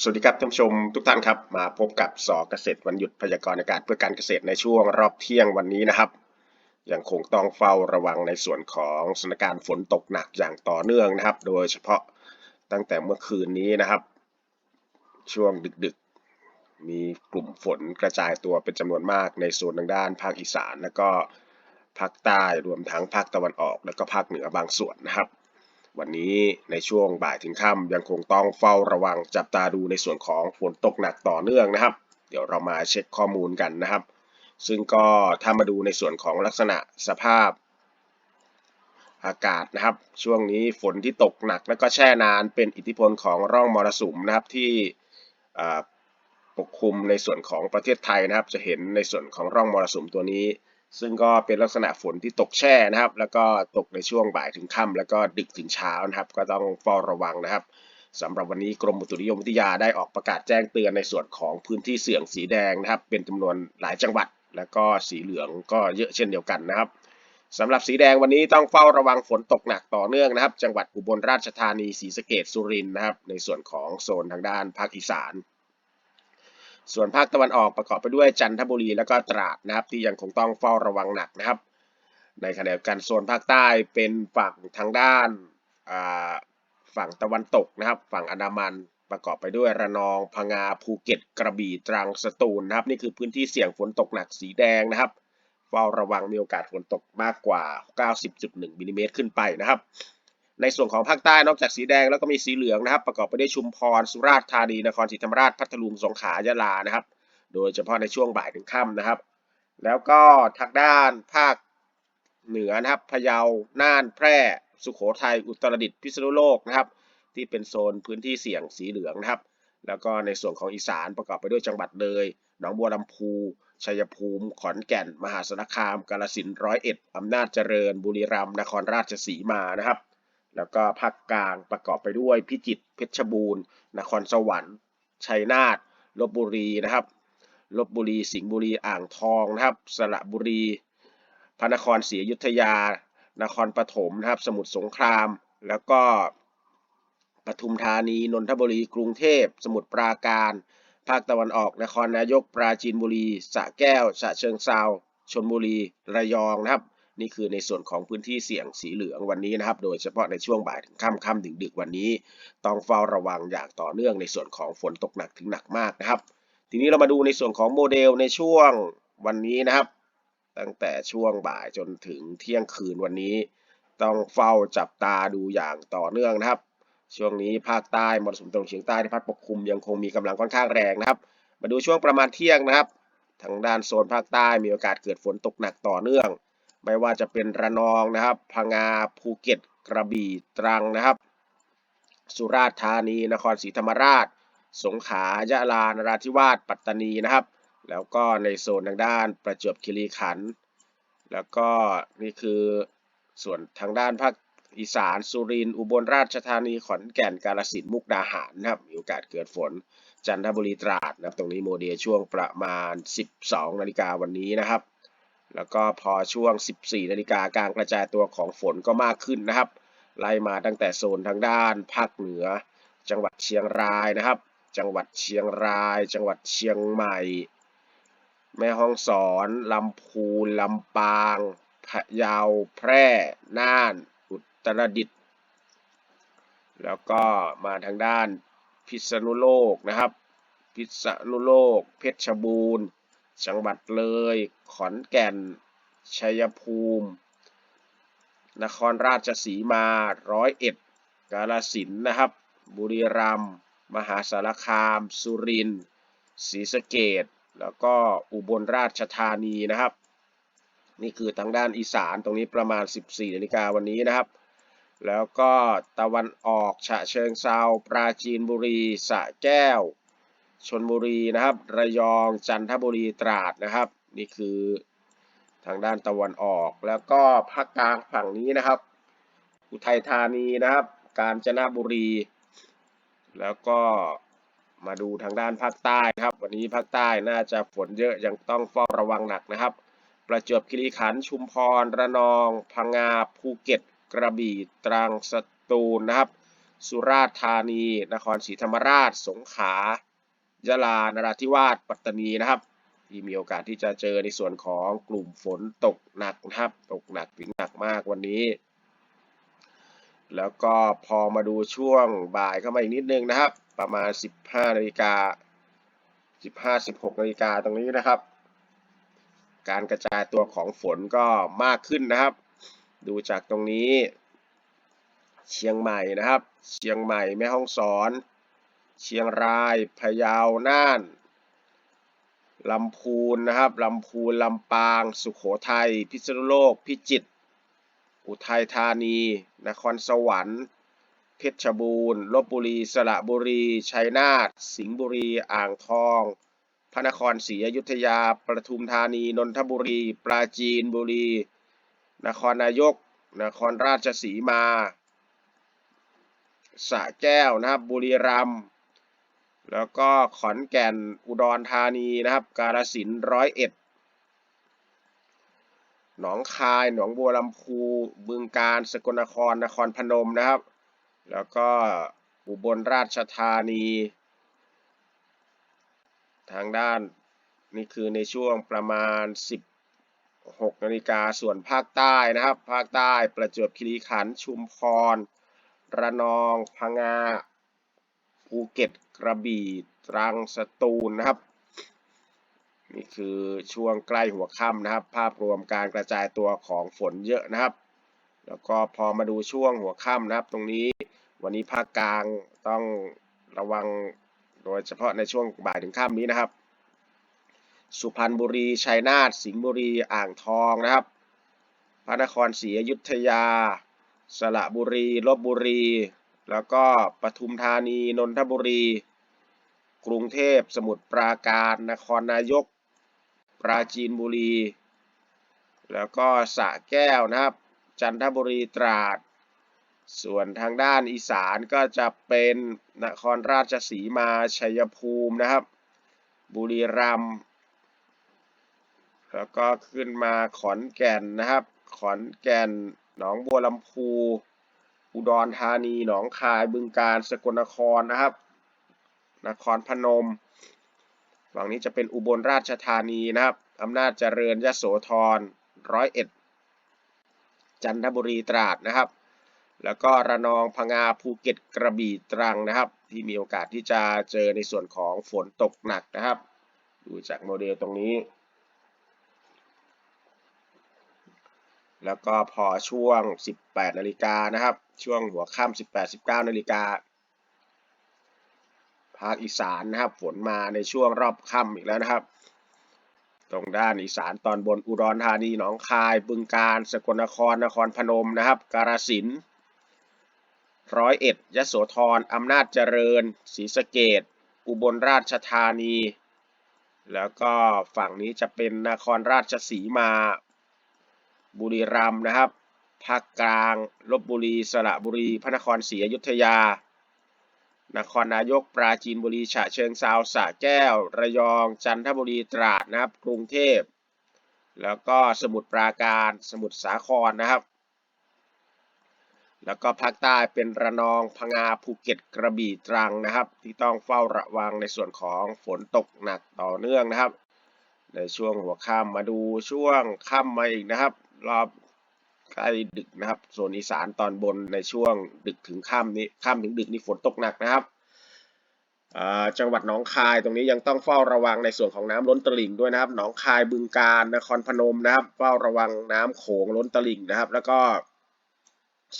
สวัสดีครับท่านผู้ชมทุกท่านครับ มาพบกับสอเกษตรวันหยุดพยากรณ์อากาศเพื่อการเกษตรในช่วงรอบเที่ยงวันนี้นะครับ ยังคงต้องเฝ้าระวังในส่วนของสถานการณ์ฝนตกหนักอย่างต่อเนื่องนะครับ โดยเฉพาะตั้งแต่เมื่อคืนนี้นะครับ ช่วงดึกๆ มีกลุ่มฝนกระจายตัวเป็นจำนวนมากในโซนทางด้าน ภาคอีสาน แล้วก็ภาคใต้รวมทั้งภาคตะวันออก แล้วก็ภาคเหนือบางส่วนนะครับ วันนี้ในช่วงบ่ายถึงค่ำยังคงต้องเฝ้าระวังจับตาดูในส่วนของฝนตกหนักต่อเนื่องนะครับ เดี๋ยวเรามาเช็คข้อมูลกันนะครับ ซึ่งก็ถ้ามาดูในส่วนของลักษณะสภาพ อากาศนะครับ ช่วงนี้ฝนที่ตกหนักแล้วก็แช่นานเป็นอิทธิพลของร่องมรสุมนะครับที่ปกคลุมในส่วนของประเทศไทยนะครับ จะเห็นในส่วนของร่องมรสุมตัวนี้ ซึ่งก็เป็นลักษณะฝนที่ตกแช่นะครับ แล้วก็ตกในช่วงบ่ายถึงค่ำแล้วก็ดึกถึงเช้านะครับ ก็ต้องเฝ้าระวังนะครับสำหรับวันนี้กรมอุตุนิยมวิทยาได้ออกประกาศแจ้งเตือนในส่วนของพื้นที่เสี่ยงสีแดงนะครับ เป็นจำนวนหลายจังหวัด แล้วก็สีเหลืองก็เยอะเช่นเดียวกันนะครับสำหรับสีแดงวันนี้ต้องเฝ้าระวังฝนตกหนักต่อเนื่องนะครับ จังหวัดอุบลราชธานีศรีสะเกษสุรินทร์นะครับ ในส่วนของโซนทางด้านภาคอีสาน ส่วนภาคตะวันออกประกอบไปด้วยจันทบุรีแล้วก็ตราดนะครับที่ยังคงต้องเฝ้าระวังหนักนะครับ ในขณะเดียวกันโซนภาคใต้เป็นฝั่งทางด้านฝั่งตะวันตกนะครับ ฝั่งอันดามันประกอบไปด้วยระนองพังงาภูเก็ต กระบี่ตรังสตูลนะครับ นี่คือพื้นที่เสี่ยงฝนตกหนักสีแดงนะครับเฝ้าระวังมีโอกาสฝนตกมากกว่า 90.1มิลลิเมตรขึ้นไปนะครับ ในส่วนของภาคใต้นอกจากสีแดงแล้วก็มีสีเหลืองนะครับ ประกอบไปด้วยชุมพรสุราษฎร์ธานีนครศรีธรรมราชพัทลุงสงขลายะลานะครับ โดยเฉพาะในช่วงบ่ายถึงค่ำนะครับ แล้วก็ทางด้านภาคเหนือนะครับพะเยาน่านแพร่สุโขทัยอุตรดิตถ์พิษณุโลกนะครับ ที่เป็นโซนพื้นที่เสี่ยงสีเหลืองนะครับ แล้วก็ในส่วนของอีสานประกอบไปด้วยจังหวัดเลยหนองบัวลำพูชัยภูมิ ขอนแก่น มหาสารคาม กาฬสินธุ์ร้อยเอ็ดอำนาจเจริญ บุรีรัมย์นครราชสีมานะครับ แล้วก็ภาคกลางประกอบไปด้วยพิจิตรเพชรบูรณ์ นครสวรรค์ ชัยนาทลบบุรีนะครับลบบุรี สิงห์บุรี อ่างทองนะครับ สระบุรี พระนครศรีอยุธยา นครปฐมนะครับ สมุทรสงคราม แล้วก็ปทุมธานี นนทบุรี กรุงเทพ สมุทรปราการ ภาคตะวันออก นครนายก ปราจีนบุรีสระแก้วฉะเชิงเซาชลบุรี ระยองนะครับ นี่คือในส่วนของพื้นที่เสี่ยงสีเหลืองวันนี้นะครับ โดยเฉพาะในช่วงบ่ายถึงค่ำค่ำถึงดึกวันนี้ ต้องเฝ้าระวังอย่างต่อเนื่องในส่วนของฝนตกหนักถึงหนักมากนะครับ ทีนี้เรามาดูในส่วนของโมเดลในช่วงวันนี้นะครับ ตั้งแต่ช่วงบ่ายจนถึงเที่ยงคืนวันนี้ ต้องเฝ้าจับตาดูอย่างต่อเนื่องนะครับ ช่วงนี้ภาคใต้มรสุมตะวันเฉียงใต้ที่พัดปกคลุมยังคงมีกำลังค่อนข้างแรงนะครับ มาดูช่วงประมาณเที่ยงนะครับ ทางด้านโซนภาคใต้มีโอกาสเกิดฝนตกหนักต่อเนื่อง ไม่ว่าจะเป็นระนองนะครับ พังงาภูเก็ต กระบี่ตรังนะครับ สุราษฎร์ธานี นครศรีธรรมราช สงขลายะลานราธิวาสปัตตานีนะครับ แล้วก็ในโซนทางด้านประจวบคีรีขันธ์แล้วก็นี่คือส่วนทางด้านภาคอีสานสุรินทร์อุบลราชธานีขอนแก่นกาฬสินธุ์มุกดาหารนะครับมีโอกาสเกิดฝนจันทบุรีตราดนะครับตรงนี้โมเดลช่วงประมาณ 12 นาฬิกาวันนี้นะครับ แล้วก็พอช่วง 14นาฬิกาการกระจายตัวของฝนก็มากขึ้นนะครับ ไล่มาตั้งแต่โซนทางด้านภาคเหนือ จังหวัดเชียงรายนะครับ จังหวัดเชียงราย จังหวัดเชียงใหม่ แม่ฮ่องสอน ลำพูน ลำปาง พะเยา แพร่ น่าน อุตรดิตถ์ แล้วก็มาทางด้านพิษณุโลกนะครับ พิษณุโลก เพชรบูรณ์ จังหวัดเลย ขอนแก่น ชัยภูมิ นครราชสีมาร้อยเอ็ดกาฬสินธุ์นะครับ บุรีรัมย์มหาสารคาม สุรินทร์ศรีสะเกษแล้วก็อุบลราชธานีนะครับ นี่คือทางด้านอีสานตรงนี้ประมาณ 14นาฬิกาวันนี้นะครับ แล้วก็ตะวันออกฉะเชิงเซาปราจีนบุรีสะแก้ว ชนบุรีนะครับ ระยองจันทบุรีตราดนะครับ นี่คือทางด้านตะวันออก แล้วก็ภาคกลางฝั่งนี้นะครับ อุทัยธานีนะครับ กาญจนบุรี แล้วก็มาดูทางด้านภาคใต้ครับ วันนี้ภาคใต้น่าจะฝนเยอะยังต้องเฝ้าระวังหนักนะครับ ประจวบคีรีขันธ์ชุมพร ระนอง พังงาภูเก็ต กระบี่ตรังสตูลนะครับ สุราษฎร์ธานี นครศรีธรรมราช สงขลา ยะลานราธิวาสปัตตานีนะครับ ที่มีโอกาสที่จะเจอในส่วนของกลุ่มฝนตกหนักนะครับ ตกหนักถึงหนักมากวันนี้ แล้วก็พอมาดูช่วงบ่ายเข้ามาอีกนิดนึงนะครับ ประมาณ 15นาฬิกา15 16นาฬิกาตรงนี้นะครับ การกระจายตัวของฝนก็มากขึ้นนะครับ ดูจากตรงนี้ เชียงใหม่นะครับ เชียงใหม่แม่ฮ่องสอน เชียงรายพะเยาน่านลำพูนนะครับลำพูนลำปาง สุขโขทัย พิษณุโลก พิจิตรอุทัยธานี นครสวรรค์ เพชรบูรณ์ลบบุรี สระบุรี ชัยนาท สิงห์บุรี อ่างทอง พระนครศรีอยุธยา ประทุมธานี นนทบุรี ปราจีนบุรี นครนายก นครราชสีมาสระแก้วนะครับ บุรีรัมย์ แล้วก็ขอนแก่นอุดรธานีนะครับ กาฬสินร้อยเอ็ดหนองคาย หนองบัวลำพูบึงกาฬสกลนครนครพนมนะครับ แล้วก็อุบลราชธานี ทางด้านนี่คือในช่วงประมาณ 16นาฬิกาส่วนภาคใต้นะครับ ภาคใต้ประจวบคีรีขันธ์ชุมพร ระนองพังงา ภูเก็ตกระบี่ตรังสตูลนะครับ นี่คือช่วงใกล้หัวค่ำนะครับ ภาพรวมการกระจายตัวของฝนเยอะนะครับ แล้วก็พอมาดูช่วงหัวค่ำนะครับ ตรงนี้วันนี้ภาคกลางต้องระวังโดยเฉพาะในช่วงบ่ายถึงค่ำนี้นะครับ สุพรรณบุรี ชัยนาท สิงห์บุรี อ่างทองนะครับ พระนครศรีอยุธยา สระบุรี ลบบุรี แล้วก็ปทุมธานี นนทบุรี กรุงเทพ สมุทรปราการ นครนายก ปราจีนบุรี แล้วก็สระแก้วนะครับ จันทบุรีตราด ส่วนทางด้านอีสานก็จะเป็นนครราชสีมา ชัยภูมินะครับ บุรีรัมย์ แล้วก็ขึ้นมาขอนแก่นนะครับ ขอนแก่น หนองบัวลำพู อุดรธานี หนองคาย บึงกาฬ สกลนครนะครับ นครพนม ฝั่งนี้จะเป็นอุบลราชธานีนะครับ อำนาจเจริญยโสธร ร้อยเอ็ด จันทบุรีตราดนะครับ แล้วก็ระนองพังงาภูเก็ตกระบี่ตรังนะครับ ที่มีโอกาสที่จะเจอในส่วนของฝนตกหนักนะครับ ดูจากโมเดลตรงนี้ แล้วก็พอช่วง 18นาฬิกานะครับ ช่วงหัวค่ำ18 19นาฬิกาภาคอีสานนะครับฝนมาในช่วงรอบค่ำอีกแล้วนะครับ ตรงด้านอีสานตอนบนอุดรธานีหนองคาย บึงกาฬสกลนครนครพนมนะครับ กาฬสินร้อยเอ็ดยโสธรอำนาจเจริญศรีสะเกดอุบลราชธานี แล้วก็ฝั่งนี้จะเป็นนครราชสีมา บุรีรัมย์นะครับ ภาคกลางลบบุรี สระบุรี พระนครศรีอยุธยา นครนายก ปราจีนบุรี ฉะเชิงเซาสระแก้ว ระยอง จันทบุรี ตราดนะครับ กรุงเทพ แล้วก็สมุทรปราการ สมุทรสาครนะครับ แล้วก็ภาคใต้เป็นระนอง พังงา ภูเก็ต กระบี่ ตรังนะครับ ที่ต้องเฝ้าระวังในส่วนของฝนตกหนักต่อเนื่องนะครับ ในช่วงหัวค่ำมาดูช่วงค่ำมาอีกนะครับ รอบใกล้ดึกนะครับโซนอีสานตอนบนในช่วงดึกถึงค่ำนี้ค่ำถึงดึกนี่ฝนตกหนักนะครับจังหวัดหนองคายตรงนี้ยังต้องเฝ้าระวังในส่วนของน้ำล้นตลิ่งด้วยนะครับ หนองคายบึงกาฬนครพนมนะครับ เฝ้าระวังน้ำโขงล้นตลิ่งนะครับ แล้วก็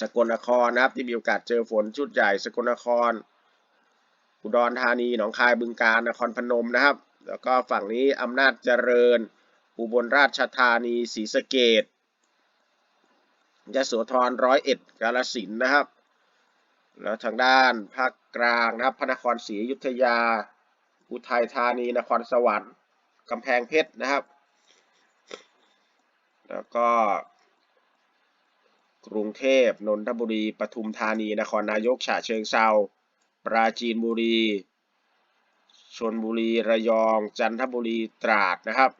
สกลนครนะครับที่มีโอกาสเจอฝนชุดใหญ่ สกลนคร อุดรธานีหนองคายบึงกาฬนครพนมนะครับ แล้วก็ฝั่งนี้อำนาจเจริญ อุบลราชธานีศรีสะเกด ยโสธรร้อยเอ็ดกาฬสินนะครับ แล้วทางด้านภาคกลางนะครับ พระนครศรีอยุธยา อุทัยธานีนครสวรรค์กำแพงเพชรนะครับ แล้วก็ กรุงเทพนนทบุรีปทุมธานีนครนายกฉะเชิงเซาปราจีนบุรีชลบุรีระยอง จันทบุรีตราดนะครับ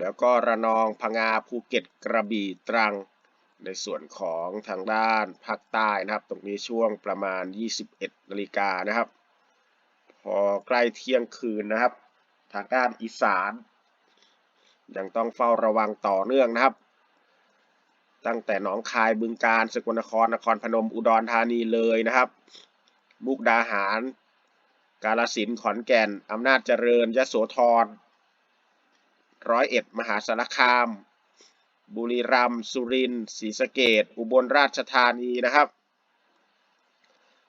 แล้วก็ระนองพังงาภูเก็ตกระบี่ตรัง ในส่วนของทางด้านภาคใต้นะครับ ตรงนี้ช่วงประมาณ 21นาฬิกานะครับ พอใกล้เที่ยงคืนนะครับ ทางด้านอีสาน ยังต้องเฝ้าระวังต่อเนื่องนะครับ ตั้งแต่หนองคายบึงกาฬสกลนครนครพนมอุดรธานีเลยนะครับมุกดาหาร กาลสินขอนแก่น อำนาจเจริญยโสธร ร้อยเอ็ดมหาสารคาม บุรีรัมย์สุรินทร์ศรีสะเกดอุบลราชธานีนะครับ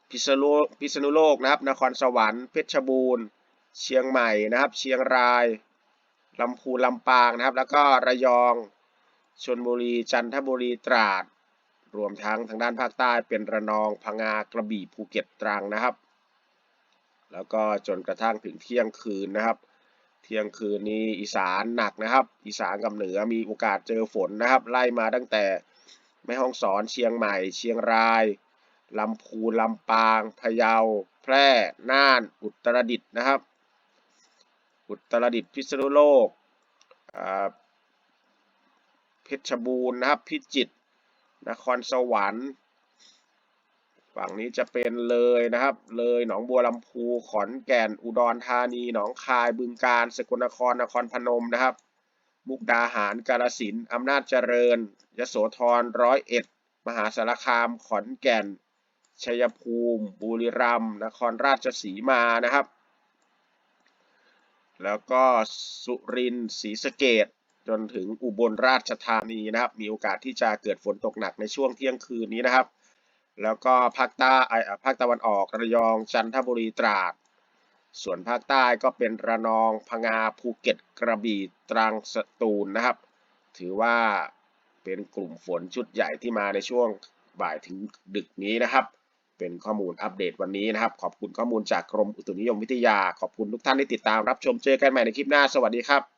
พิษณุโลกพิษณุโลกนะครับ นครสวรรค์เพชรบูรณ์ เชียงใหม่นะครับ เชียงรายลำพูนลำปางนะครับ แล้วก็ระยองชนบุรีจันทบุรีตราด รวมทั้งทางด้านภาคใต้เป็นระนองพังงากระบี่ภูเก็ตตรังนะครับ แล้วก็จนกระทั่งถึงเที่ยงคืนนะครับ เที่ยงคืนนี้อีสานหนักนะครับ อีสานกับเหนือมีโอกาสเจอฝนนะครับ ไล่มาตั้งแต่แม่ฮ่องสอนเชียงใหม่ เชียงรายลำพูนลำปางพะเยา แพร่ น่าน อุตรดิตถ์นะครับ อุตรดิตถ์พิษณุโลกเพชรบูรณ์นะครับ พิจิตรนครสวรรค์ ฝั่งนี้จะเป็นเลยนะครับ เลยหนองบัวลำพูขอนแก่นอุดรธานีหนองคายบึงกาฬสกลนครนครพนมนะครับ มุกดาหารกาฬสินธุ์อำนาจเจริญยโสธรร้อยเอ็ดมหาสารคามขอนแก่น ชัยภูมิ บุรีรัมย์นครราชสีมานะครับ แล้วก็สุรินทร์ศรีสะเกดจนถึงอุบลราชธานีนะครับ มีโอกาสที่จะเกิดฝนตกหนักในช่วงเที่ยงคืนนี้นะครับ แล้วก็ภาคใต้ภาคตะวันออกระยองจันทบุรีตราด ส่วนภาคใต้ก็เป็นระนองพังงาภูเก็ตกระบี่ตรังสตูลนะครับ ถือว่าเป็นกลุ่มฝนชุดใหญ่ที่มาในช่วงบ่ายถึงดึกนี้นะครับ เป็นข้อมูลอัปเดตวันนี้นะครับ ขอบคุณข้อมูลจากกรมอุตุนิยมวิทยา ขอบคุณทุกท่านที่ติดตามรับชมเจอกันใหม่ในคลิปหน้าสวัสดีครับ